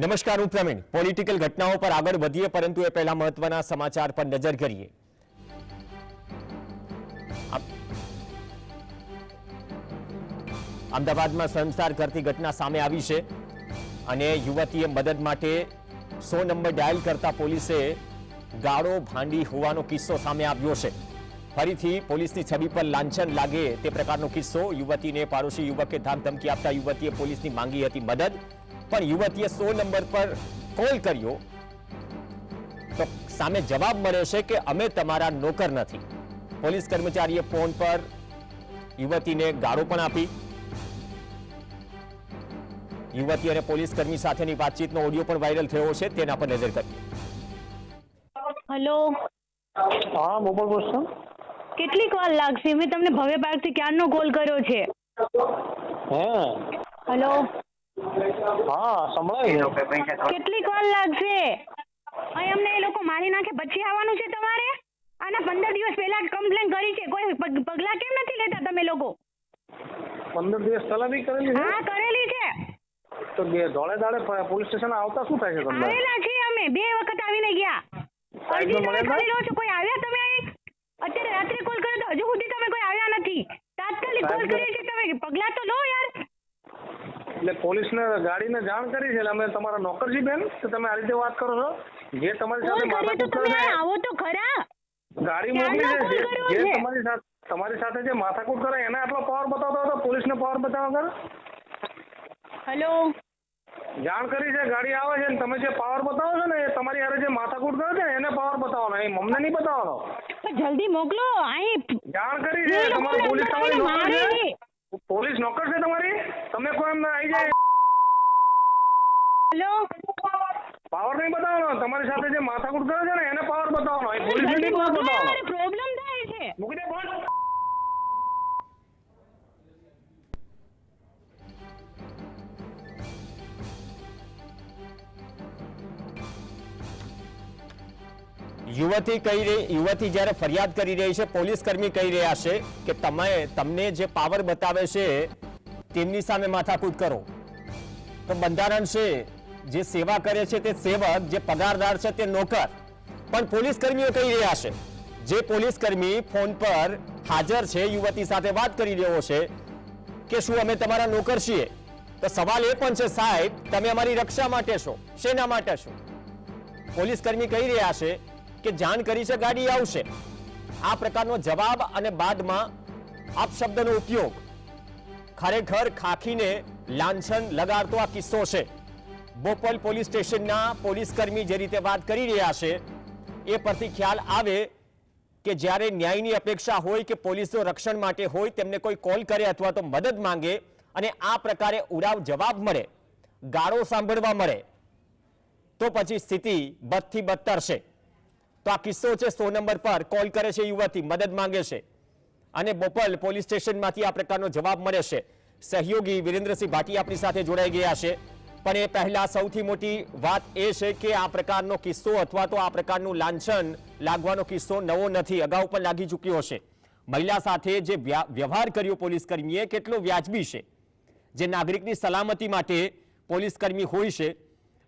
નમસ્કાર, હું પ્રવીણ. પોલિટિકલ ઘટનાઓ પર આગળ વધીએ, પરંતુ એ પહેલા મહત્વના સમાચાર પર નજર કરીએ. અમદાવાદમાં સંસાર કરતી ઘટના સામે આવી છે અને યુવતીએ મદદ માટે સો નંબર ડાયલ કરતા પોલીસે ગાળો ભાંડી હોવાનો કિસ્સો સામે આવ્યો છે. ફરીથી પોલીસની છબી પર લાંછન લાગે તે પ્રકારનો કિસ્સો યુવતીને, પાડોશી યુવકે ધાકધમકી આપતા યુવતીએ પોલીસની માંગી હતી મદદ. પણ યુવતીએ સો નંબર પર કોલ કર્યો તો સામે જવાબ મળ્યો છે કે અમે તમારા નોકર નથી. પોલીસ કર્મચારીએ ફોન પર યુવતીને ગાળો પણ આપી. યુવતી અને પોલીસ કર્મી સાથેની વાતચીતનો ઓડિયો પણ વાયરલ થયો છે તેના પર નજર કરીએ. હેલો. હા મોબાઈલ બોલશો કેટલીક વાર લાગશે? મેં તમને ભવ્ય પાર્કથી ક્યારનો કોલ કર્યો છે? હે. હલો. હા સંભળાય છે. કેટલી વાર લાગશે? અહીં અમને એ લોકો મારી નાખે પછી આવવાનું છે તમારે? આના પંદર દિવસ પહેલા કમ્પ્લેન કરી છે. કોઈ પગલા કેમ નથી લેતા તમે લોકો? પંદર દિવસ પહેલા બી કરેલી છે? હા કરેલી છે. તો બે ધોળે દાડે પોલીસ સ્ટેશન આવતા શું થાય છે તમને? આવેલા છીએ અમે. બે વખત આવીને ગયા. અરજી તમે કરી લો છો? કોઈ આવ્યા તમે અહીં? અત્યારે રાત્રે કોલ કર્યો તો હજુ સુધી તમે કોઈ આવ્યા નથી. તાત્કાલિક કોલ કરીએ છીએ તમે. પગલા તો એટલે પોલીસને ગાડીને જાણ કરી છે. એટલે અમે તમારા નોકરજી બેન તો તમે આ રીતે વાત કરો છો? જે તમારી સાથે માથાકૂટ કરે છે આવો તો ખરા? ગાડી મોકલી છે જે-? તમારી સાથે તમારી સાથે જે માથાકૂટ કરે એને આટલો પાવર બતાવતો હતો પોલીસને પાવર બતાવવા કર હેલો? જાણ કરી છે ગાડી આવે છે ને તમે જે પાવર બતાવો છો ને એ તમારી હારે જે માથાકૂટ કરે છે ને એને પાવર બતાવવાનો એ મમને નહીં બતાવવાનો. જલ્દી મોકલો અહીં જાણ કરી છે તમારી પોલીસ તમારી નોકરી છે પોલીસ નોકર છે તમારી? તમે કોઈ એમને આવી જાય? હેલો? પાવર નહીં બતાવવાનો. તમારી સાથે જે માથાકૂટ કરે છે ને એને પાવર બતાવવાનો. એ પોલીસને નહીં પાવર બતાવવાનો. પ્રોબ્લેમ થાય છે. મૂકી દે ફોન યુવતી કહી રહી, યુવતી જ્યારે ફરિયાદ કરી રહી છે, પોલીસ કર્મી કહી રહ્યા છે કે તમે તમને જે પાવર બતાવે છે, તેમની સામે માથાકૂટ કરો. તો બંધારણ છે, જે સેવા કરે છે તે સેવક, જે પગારદાર છે તે નોકર. પણ પોલીસ કર્મીઓ કહી રહ્યા છે, જે પોલીસ કર્મી ફોન પર હાજર છે, યુવતી સાથે વાત કરી રહ્યો છે કે શું અમે તમારા નોકર છીએ? તો સવાલ એ પણ છે, સાહેબ, તમે અમારી રક્ષા માટે છો, શેના માટે છો? પોલીસ કર્મી કહી રહ્યા છે કે જાણ કરી છે ગાડી આવશે? આ પ્રકારનો જવાબ અને બાદમાં આપશબ્દનો ઉપયોગ ખરેખર ખાખીને લાંછન લગાડતો આ કિસ્સો છે. બોપલ પોલીસ સ્ટેશનના પોલીસ કર્મી જે રીતે વાત કરી રહ્યા છે, એ પરથી ખ્યાલ આવે કે જ્યારે ન્યાયની અપેક્ષા હોય કે પોલીસનું રક્ષણ માટે હોય તેમને કોઈ કોલ કરે અથવા તો મદદ માંગે અને આ પ્રકારે ઉડાવ જવાબ મળે, ગાળો સાંભળવા મળે, તો પછી સ્થિતિ બદથી બદતર છે તો આ કિસ્સો છે સો નંબર પર. કોલ કરે છે યુવતી, મદદ માંગે છે. અને બોપલ પોલીસ સ્ટેશનમાંથી આ પ્રકારનો જવાબ મળે છે. સહયોગી વિરેન્દ્રસિંહ ભાટી આપણી સાથે જોડાઈ ગયા છે. પણ એ પહેલા સૌથી મોટી વાત એ છે કે આ પ્રકારનો કિસ્સો અથવા તો આ પ્રકારનું લાંછન, લાગવાનો કિસ્સો નવો નથી, અગાઉ પણ લાગી ચૂક્યો છે મહિલા સાથે જે વ્યા- વ્યવહાર કર્યો પોલીસ કર્મીએ કેટલો વ્યાજબી છે. જે નાગરિકની સલામતી માટે પોલીસ કર્મી હોય છે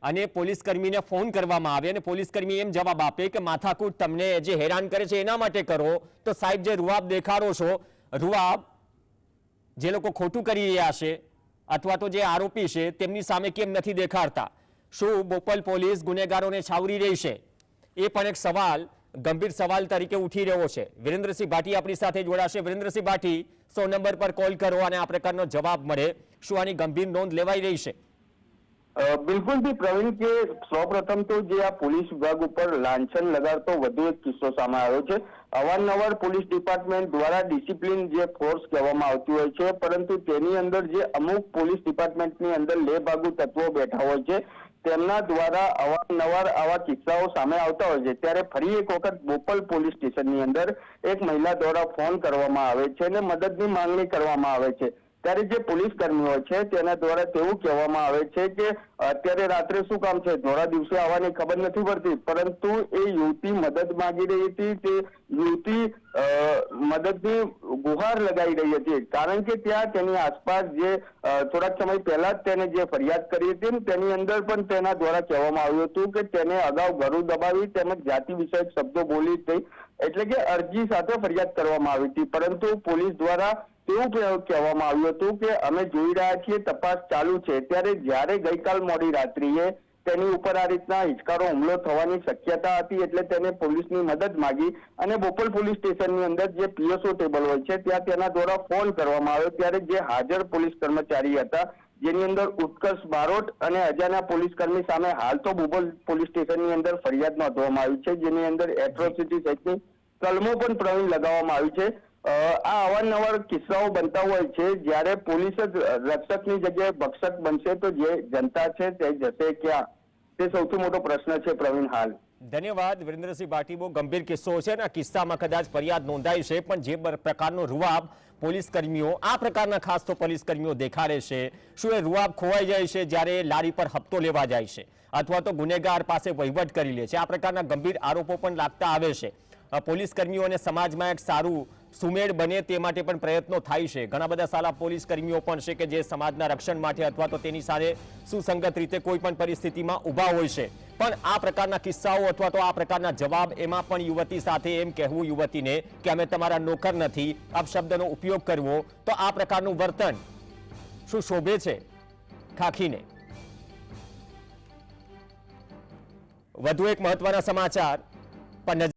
અને પોલીસ કર્મીને ફોન કરવામાં આવે અને પોલીસ કર્મી એમ જવાબ આપે કે, માથાકૂટ તમને જે હેરાન કરે છે એના માટે કરો. તો સાહેબ, જે રૂઆબ દેખાડો છો, રૂઆબ જે લોકો ખોટું કરી રહ્યા છે અથવા તો જે આરોપી છે, તેમની સામે કેમ નથી દેખાડતા? શું બોપલ પોલીસ ગુનેગારોને છાવરી રહી છે? એ પણ એક સવાલ, ગંભીર સવાલ તરીકે ઉઠી રહ્યો છે. વિરેન્દ્રસિંહ ભાટી આપણી સાથે જોડાશે. વિરેન્દ્રસિંહ ભાટી, સો નંબર પર કોલ કરો અને આ પ્રકારનો જવાબ મળે. શું આની ગંભીર નોંધ લેવાઈ રહી છે? બિલકુલથી પ્રવીણ, કે સૌપ્રથમ તો જે આ પોલીસ વિભાગ ઉપર લાંછન લગાડતો વધુ એક કિસ્સો સામે આવ્યો છે. અવારનવાર પોલીસ ડિપાર્ટમેન્ટ દ્વારા ડિસિપ્લિન જે ફોર્સ કહેવામાં આવતી હોય છે, પરંતુ તેની અંદર જે અમુક પોલીસ ડિપાર્ટમેન્ટની અંદર લેભાગુ તત્વો બેઠા હોય છે, તેમના દ્વારા અવારનવાર આવા કિસ્સાઓ સામે આવતા હોય છે. ત્યારે ફરી એક વખત બોપલ પોલીસ સ્ટેશનની અંદર એક મહિલા દ્વારા ફોન કરવામાં આવે છે અને મદદની માંગણી કરવામાં આવે છે. ત્યારે જે પોલીસ કર્મીઓ છે, તેના દ્વારા તેવું કહેવામાં આવે છે કે, અત્યારે રાત્રે શું કામ છે? ધોળા દિવસે આવવાની ખબર નથી પડતી, પરંતુ એ યુવતી મદદ માંગી રહી હતી તે યુવતી મદદની ગુહાર લગાઈ રહી હતી. કારણ કે ત્યાં તેની આસપાસ જે થોડાક સમય પહેલા જ તેને જે ફરિયાદ કરી હતી તેની અંદર પણ તેના દ્વારા કહેવામાં આવ્યું હતું કે તેને અગાઉ ગરુ દબાવી તેમજ જાતિ વિષયક શબ્દો બોલી હતી એટલે કે અરજી સાથે ફરિયાદ કરવામાં આવી હતી. પરંતુ પોલીસ દ્વારા તેવું કહેવામાં આવ્યું હતું કે અમે જોઈ રહ્યા છીએ, તપાસ ચાલુ છે. ત્યારે જ્યારે ગઈકાલ મોડી રાત્રિએ તેની ઉપર આ રીતના હિચકારો, હુમલો થવાની શક્યતા હતી એટલે તેને પોલીસની મદદ માંગી અને બોપલ પોલીસ સ્ટેશનની અંદર જે પીએસઓ ટેબલ હોય છે, ત્યાં તેના દ્વારા ફોન કરવામાં આવ્યો. ત્યારે જે હાજર પોલીસ કર્મચારી હતા જેની અંદર ઉત્કર્ષ બારોટ અને અજાના પોલીસ કર્મી સામે હાલ તો બોપલ પોલીસ સ્ટેશનની અંદર ફરિયાદ નોંધવામાં આવી છે, જેની અંદર એટ્રોસિટી સહિતની કલમો પણ પ્રવીણ લગાવવામાં આવી છે. આ અવારનવાર કિસ્સાઓ બનતા હોય છે, જ્યારે પોલીસ જ રક્ષકની જગ્યાએ ભક્ષક બનશે તો જે જનતા છે તે જશે ક્યાં? તે સૌથી મોટો પ્રશ્ન છે પ્રવીણ હાલ. ધન્યવાદ, વિરેન્દ્રસિંહ ભાટી બહુ ગંભીર કિસ્સો છે અને આ કિસ્સામાં કદાચ ફરિયાદ નોંધાઈ છે, પણ જે પ્રકારનો રૂઆબ પોલીસ કર્મીઓ આ પ્રકારના ખાસ તો પોલીસ કર્મીઓ દેખાડે છે. શું એ રૂઆબ ખોવાઈ જાય છે જ્યારે લારી પર હપ્તો લેવા જાય છે? અથવા તો ગુનેગાર પાસે વહીવટ કરી લે છે? આ પ્રકારના ગંભીર આરોપો પણ લાગતા આવે છે. પોલીસ કર્મીઓને સમાજમાં એક સારું સુમેળ બને તે માટે પણ પ્રયત્નો થાય છે. ઘણા બધા સારા પોલીસ કર્મીઓ પણ છે કે જે સમાજના રક્ષણ માટે અથવા તો તેની સાથે સુસંગત રીતે કોઈ પણ પરિસ્થિતિમાં ઊભા હોય છે. પણ આ પ્રકારના કિસ્સાઓ અથવા તો આ પ્રકારના જવાબ એમાં પણ યુવતી સાથે એમ કહેવું યુવતીને કે અમે તમારા નોકર નથી અપશબ્દનો ઉપયોગ કરવો, તો આ પ્રકારનું વર્તન શું શોભે છે? ખાખીને. વધુ એક મહત્વના સમાચાર. નજર